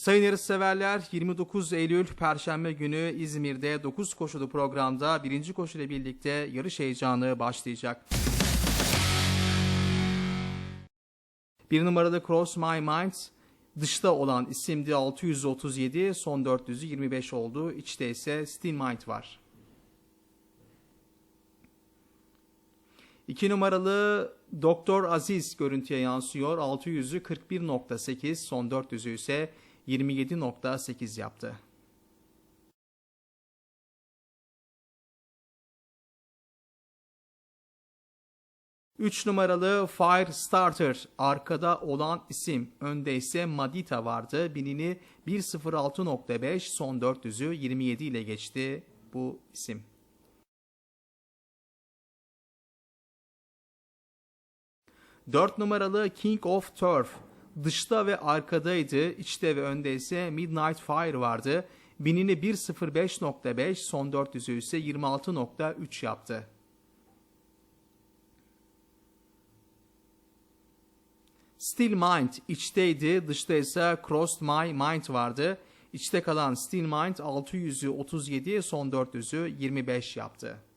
Sayın yarışseverler 29 Eylül Perşembe günü İzmir'de 9 koşulu programda birinci koşuyla birlikte yarış heyecanı başlayacak. Bir numaralı Cross My Mind dışta olan isimdi 637 son 425 oldu. İçte ise Still Mind var. 2 numaralı Doktor Aziz görüntüye yansıyor. 600'ü 41.8 son 400'ü ise 27.8 yaptı. Üç numaralı Fire Starter arkada olan isim. Önde ise Madita vardı. Binini 1.06.5 son 400'ü 27 ile geçti bu isim. 4 numaralı King of Turf dışta ve arkadaydı. İçte ve önde ise Midnight Fire vardı. Binini 1.05.5 son 400'ü ise 26.3 yaptı. Still Mind içteydi. Dışta ise Crossed My Mind vardı. İçte kalan Still Mind 600'ü 37 son 400'ü 25 yaptı.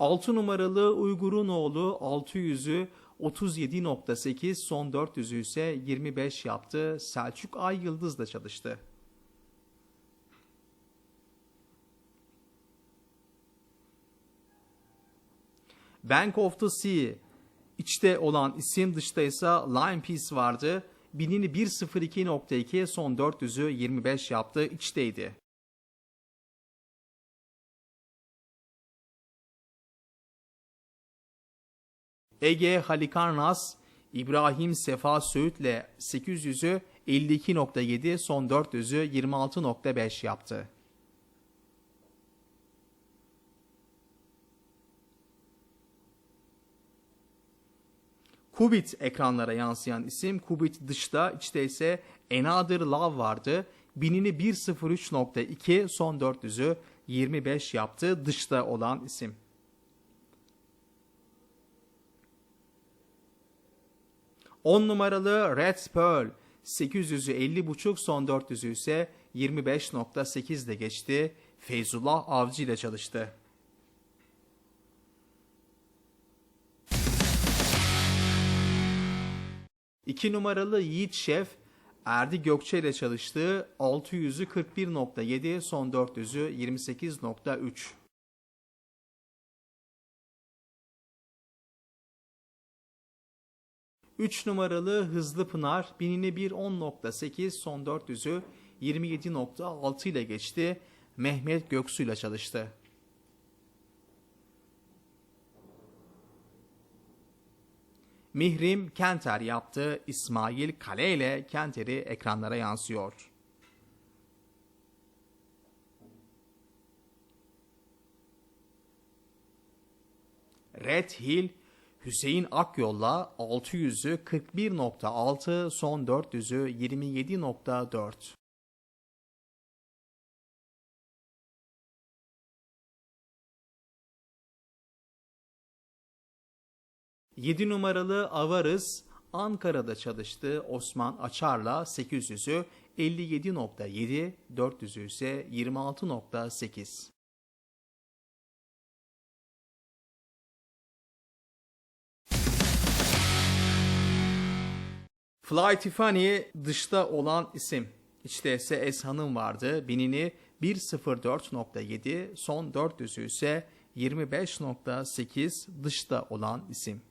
6 numaralı Uygur'un oğlu 600'ü 37.8 son 400'ü ise 25 yaptı. Selçuk Ay Yıldız'la çalıştı. Bank of the Sea içte olan isim dışta ise Line Piece vardı. Binini 1.02.2 son 400'ü 25 yaptı. içteydi. Ege Halikarnas İbrahim Sefa Söğüt'le 800'ü 52.7 son 400'ü 26.5 yaptı. Kubit ekranlara yansıyan isim Kubit dışta içte ise Another Love vardı. Binini 1.03.2 son 400'ü 25 yaptı dışta olan isim. 10 numaralı Red Pearl 800'ü 50.5 son 400'ü ise 25.8 ile geçti. Feyzullah Avcı ile çalıştı. İki numaralı Yiğit Şef Erdi Gökçe ile çalıştı. 600'ü 41.7 son 400'ü 28.3. 3 numaralı Hızlı Pınar binini 1.10.8 son 400'ü 27.6 ile geçti. Mehmet Göksu ile çalıştı. Mihrim Kenter yaptı. İsmail Kale ile Kenter'i ekranlara yansıyor. Red Hill Hüseyin Akyol'la 600'ü 41.6 son 400'ü 27.4. Yedi numaralı Avarız Ankara'da çalıştı. Osman Açar'la 800'ü 57.7, 400'ü ise 26.8. Fly Tiffany dışta olan isim. İçte ise Eshan'ın vardı. Binini 1.04.7 son 400'ü ise 25.8 dışta olan isim.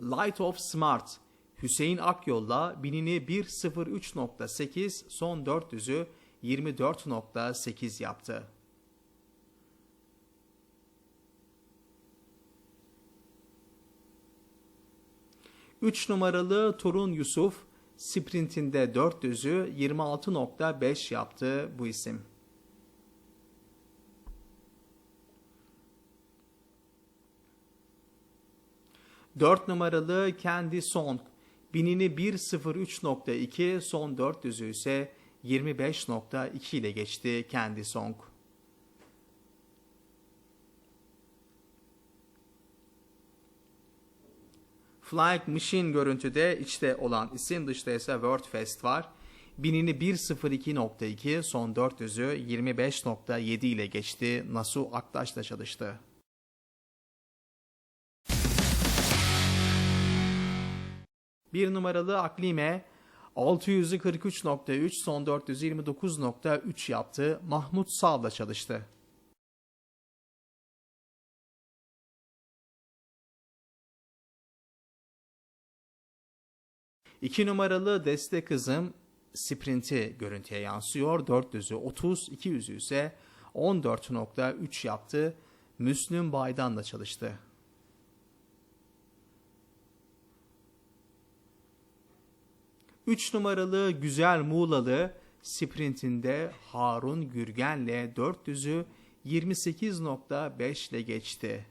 Light of Smart Hüseyin Akyol'la binini 1.03.8 son 400'ü 24.8 yaptı. 3 numaralı Torun Yusuf sprintinde 400'ü 26.5 yaptı bu isim. Dört numaralı Kendi Song binini 1.03.2 son 400'ü ise 25.2 ile geçti Kendi Song. Flying Machine görüntüde içte olan isim dışta ise WordFest var. Binini 1.02.2 son 400'ü 25.7 ile geçti. Nasu Aktaş'la çalıştı. Bir numaralı Aklime 600'ü 43.3 son 429.3 yaptı. Mahmut Sağ'la çalıştı. İki numaralı Deste Kızım sprinti görüntüye yansıyor. 400'ü 30, 200'ü ise 14.3 yaptı. Müslüm Baydan'la çalıştı. Üç numaralı Güzel Muğlalı sprintinde Harun Gürgen'le 400'ü 28.5 ile geçti.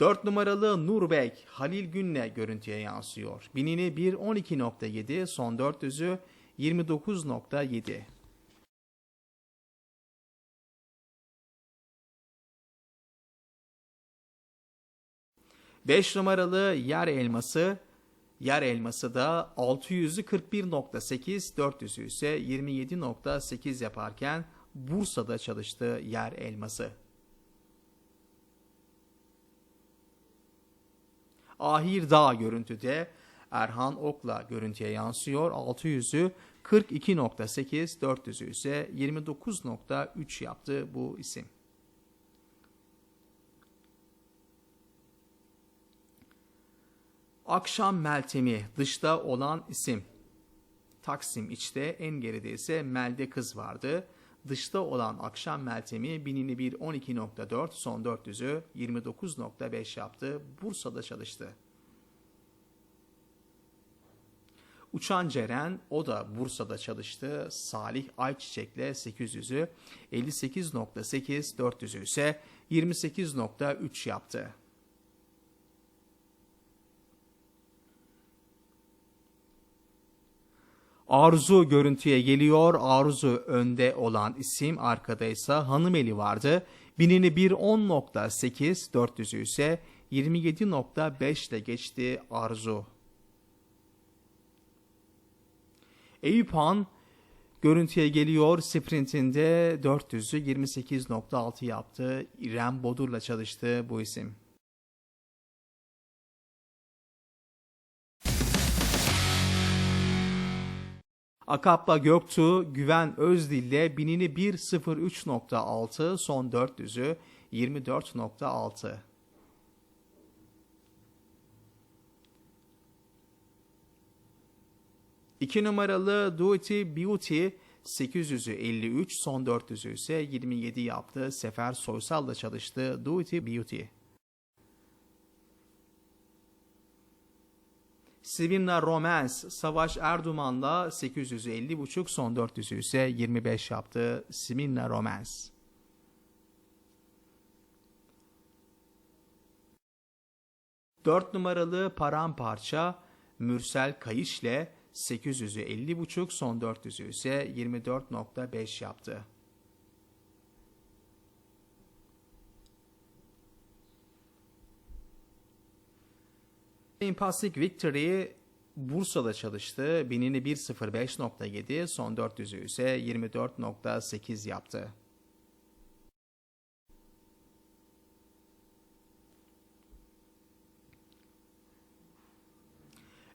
Dört numaralı Nurbek Halil Gün'le görüntüye yansıyor. Binini 1.12.7 son 400'ü 29.7. Beş numaralı Yer Elması Yer elması da 600'ü 41.8, 400'ü ise 27.8 yaparken Bursa'da çalıştı yer elması. Ahir Dağ görüntüde Erhan Ok'la görüntüye yansıyor. 600'ü 42.8, 400'ü ise 29.3 yaptı bu isim. Akşam Meltemi dışta olan isim. Taksim içte en geride ise Melde Kız vardı. Dışta olan akşam Meltemi binini bir 12.4 son 400'ü 29.5 yaptı. Bursa'da çalıştı. Uçan Ceren o da Bursa'da çalıştı. Salih Ayçiçek'le 800'ü 58.8 400'ü ise 28.3 yaptı. Arzu görüntüye geliyor. Arzu önde olan isim arkada ise Hanımeli vardı. Binini 1.10.8 400'ü ise 27.5 ile geçti Arzu. Eyüp Han görüntüye geliyor. Sprintinde 400'ü 28.6 yaptı. İrem Bodur'la çalıştı bu isim. Akappa Göktuğ Güven Özdil'le binini 1.03.6 son 400'ü 24.6. İki numaralı Duty Beauty 800'ü 53 son 400'ü ise 27 yaptı. Sefer Soysal'la çalıştı Duty Beauty. Sivinna Romance Savaş Erduman'la 850.5 son 400'ü ise 25 yaptı. Sivinna Romance. Dört numaralı paramparça Mürsel Kayış'le 800'ü 50.5 son 400'ü ise 24.5 yaptı. Impasik Victory Bursa'da çalıştı. Binini 1.05.7 son 400'ü ise 24.8 yaptı.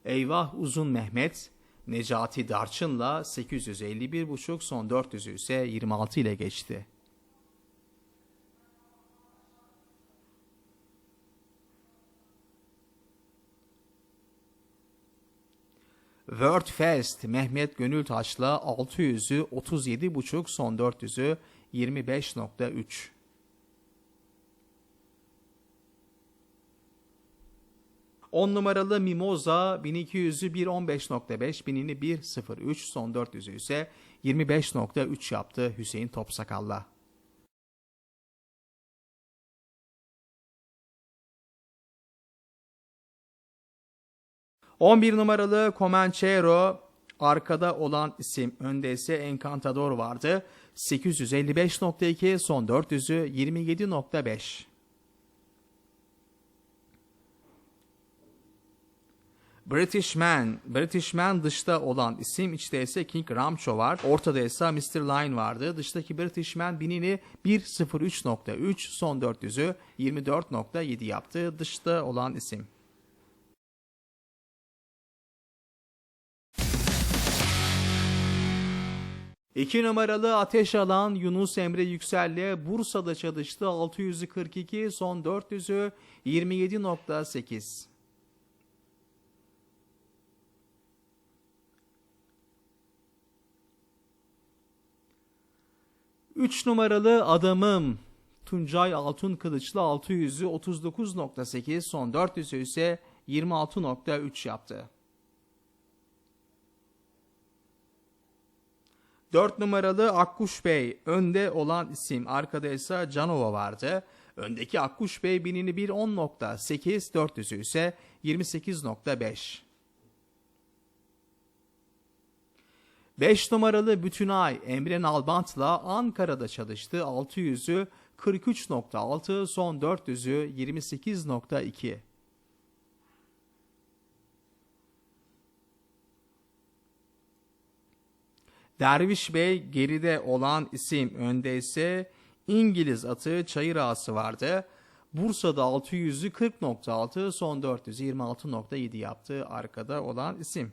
Eyvah Uzun Mehmet Necati Darçın'la 851.5 son 400'ü ise 26 ile geçti. World Fest Mehmet Gönültaş'la 600'ü 37.5 son 400'ü 25.3. On numaralı Mimoza 1200'ü 1.15.5 binini 1.03 son 400'ü ise 25.3 yaptı Hüseyin Topsakal'la. 11 numaralı Comanchero arkada olan isim. Önde ise Encantador vardı. 855.2 son 400'ü 27.5. Britishman, Britishman dışta olan isim, içte ise King Ramcho var. Ortada ise Mr. Line vardı. Dıştaki Britishman binini 1.03.3 son 400'ü 24.7 yaptı. Dışta olan isim. İki numaralı ateş alan Yunus Emre Yüksel'le Bursa'da çalıştı. 642 son 400'ü 27.8. 3 numaralı adamım Tuncay Altun Kılıçlı 600'ü 39.8 son 400'ü ise 26.3 yaptı. 4 numaralı Akkuş Bey önde olan isim arkada ise Canova vardı. Öndeki Akkuş Bey binini 1.10.8 400'ü ise 28.5. 5 numaralı Bütünay Emre Nalbant'la Ankara'da çalıştı. 600'ü 43.6 son 400'ü 28.2. Derviş Bey geride olan isim önde ise İngiliz atı Çayır Ağası vardı. Bursa'da 600'ü 40.6 son 426.7 yaptı arkada olan isim.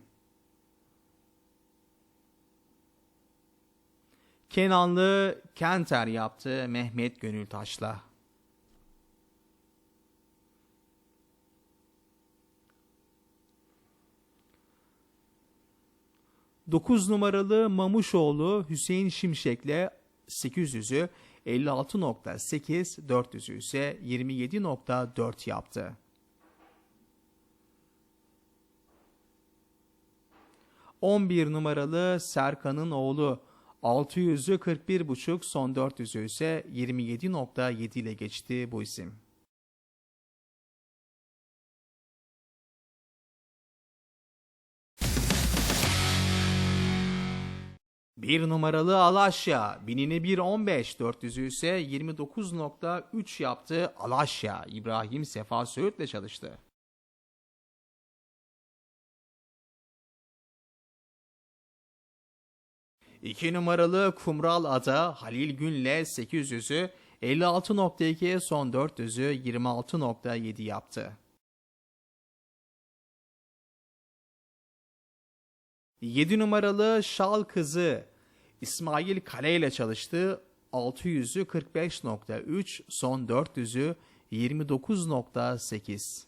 Kenanlı Kenter yaptı Mehmet Gönültaş'la. Dokuz numaralı Mamuşoğlu Hüseyin Şimşek'le 800'ü 56.8 400'ü ise 27.4 yaptı. 11 numaralı Serkan'ın oğlu 600'ü 41.5 son 400'ü ise 27.7 ile geçti bu isim. Bir numaralı Alaşya, binini 1.15, 400'ü ise 29.3 yaptı Alaşya, İbrahim Sefa Söğüt'le çalıştı. 2 numaralı Kumral Ada Halil Gün'le 800'ü 56.2 son 400'ü 26.7 yaptı. 7 numaralı Şal Kızı İsmail Kale ile çalıştı. 600'ü 45.3 son 400'ü 29.8.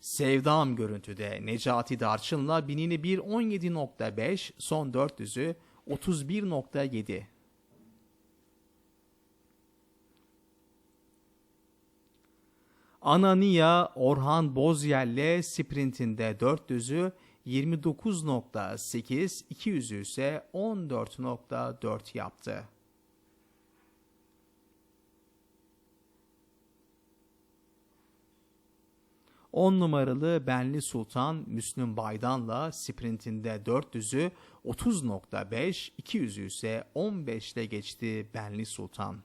Sevdam görüntüde Necati Darçın'la binini 1.17.5 son 400'ü 31.7. Anania Orhan Bozyel'le sprintinde 400'ü 29.8, 200'ü ise 14.4 yaptı. 10 numaralı Benli Sultan Müslüm Baydan'la sprintinde 400'ü 30.5, 200'ü ise 15 ile geçti Benli Sultan.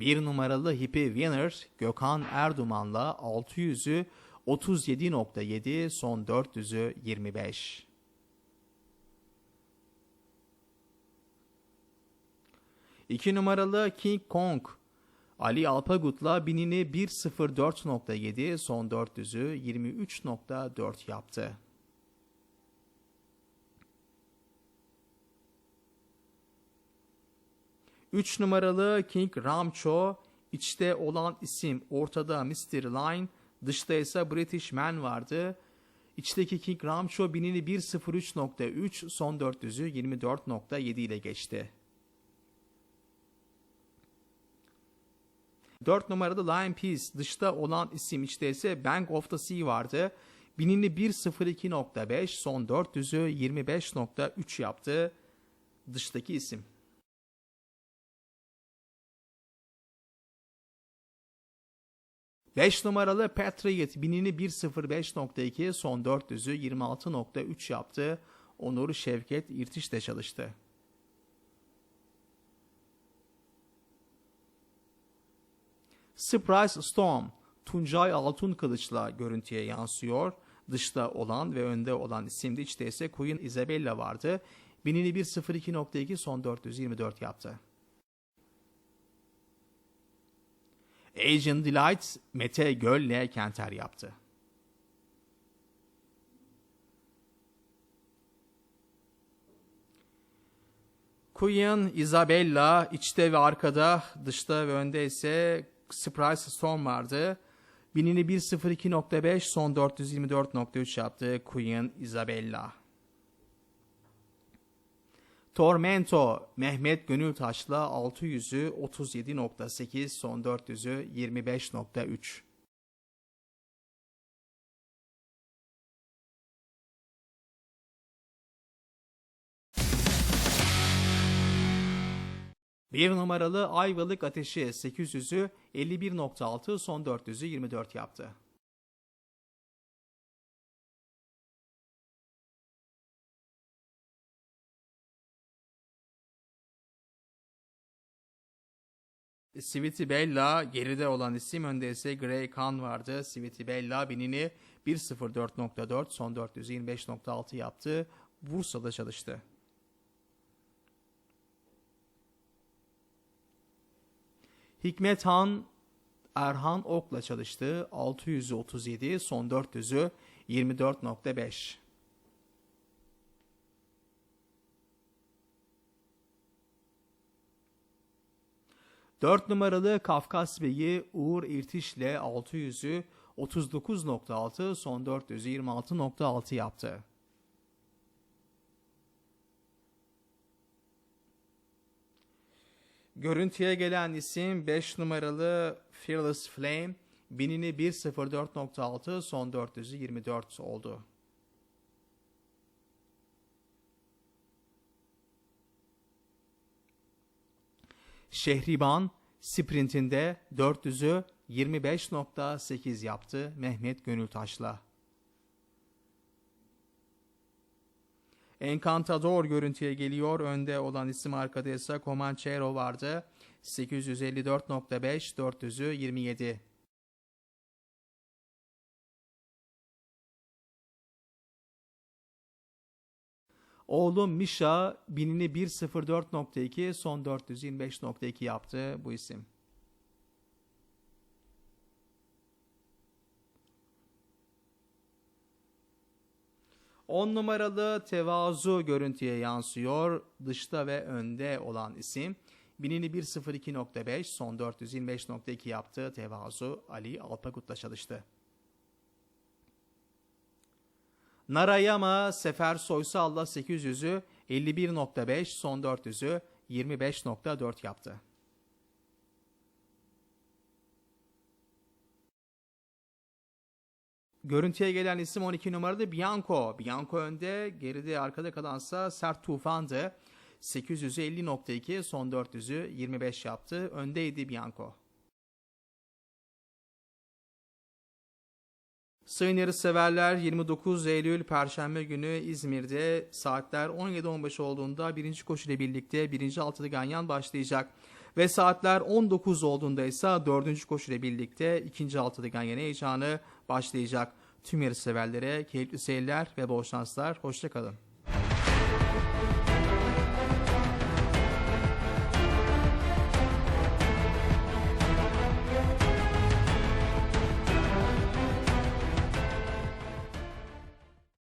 Bir numaralı Hippie Winner Gökhan Erduman'la 600'ü 37.7 son 400'ü 25. 2 numaralı King Kong Ali Alpagut'la binini 1.04.7 son 400'ü 23.4 yaptı. Üç numaralı King Ramcho, içte olan isim ortada Mr. Line, dışta ise British Man vardı. İçteki King Ramcho binini 1.03.3 son 400'ü 24.7 ile geçti. 4 numarada Lion Peace dışta olan isim işte ise Bank of the Sea vardı. Binini 1.02.5 son 400'ü 25.3 yaptı. Dıştaki isim. 5 numaralı Patriot binini 1.05.2 son 400'ü 26.3 yaptı. Onur Şevket İrtiş de çalıştı. Surprise Storm Tuncay Altın Kılıç'la görüntüye yansıyor. Dışta olan ve önde olan isimdi. İçte ise Queen Isabella vardı. Binini 1.02.2 son 424 yaptı. Asian Delight, Mete Göl'le Kenter yaptı. Queen, Isabella içte ve arkada, dışta ve önde ise Surprise Storm vardı. Binini 1.02.5 son 424.3 yaptı Queen Isabella. Tormento Mehmet Gönültaş'la 600'ü 37.8 son 400'ü 25.3. Bir numaralı Ayvalık Ateşi 800'ü 51.6 son 400'ü 24 yaptı. Sweetie Bella geride olan isim önde ise Grey Khan vardı. Sweetie Bella binini 1.04.4 son 425.6 yaptı. Bursa'da çalıştı. Hikmet Han Erhan Ok'la çalıştı. 637 son 400'ü 24.5. Dört numaralı Kafkas Bey'i Uğur İrtiş'le 600'ü 39.6 son 400'ü 26.6 yaptı. Görüntüye gelen isim 5 numaralı Fearless Flame. Binini 1.04.6 son 400'ü 24 oldu. Şehriban sprintinde 400'ü 25.8 yaptı Mehmet Gönültaş'la. Encantador görüntüye geliyor. Önde olan isim arkada ise Comanchero vardı. 854.5 400'ü 27. Oğlum Misha binini 1.04.2 son 425.2 yaptı bu isim. On numaralı tevazu görüntüye yansıyor. Dışta ve önde olan isim. Binini 1.02.5 son 425.2 yaptı. Tevazu Ali Alpagut'la çalıştı. Narayama Sefer Soysal'la 800'ü 51.5 son 400'ü 25.4 yaptı. Görüntüye gelen isim 12 numarada Bianco. Bianco önde, geride arkada kalansa Sert Tufan'dı. 850.2 son 400'ü 25 yaptı. Öndeydi Bianco. Sayın yarış severler 29 Eylül Perşembe günü İzmir'de saatler 17.15 olduğunda birinci koşu ile birlikte birinci altılı ganyan başlayacak. Ve saatler 19 olduğunda ise dördüncü koşu ile birlikte ikinci altılı ganyan heyecanı başlayacak. Tüm yarış severlere keyifli seyirler ve bol şanslar. Hoşçakalın.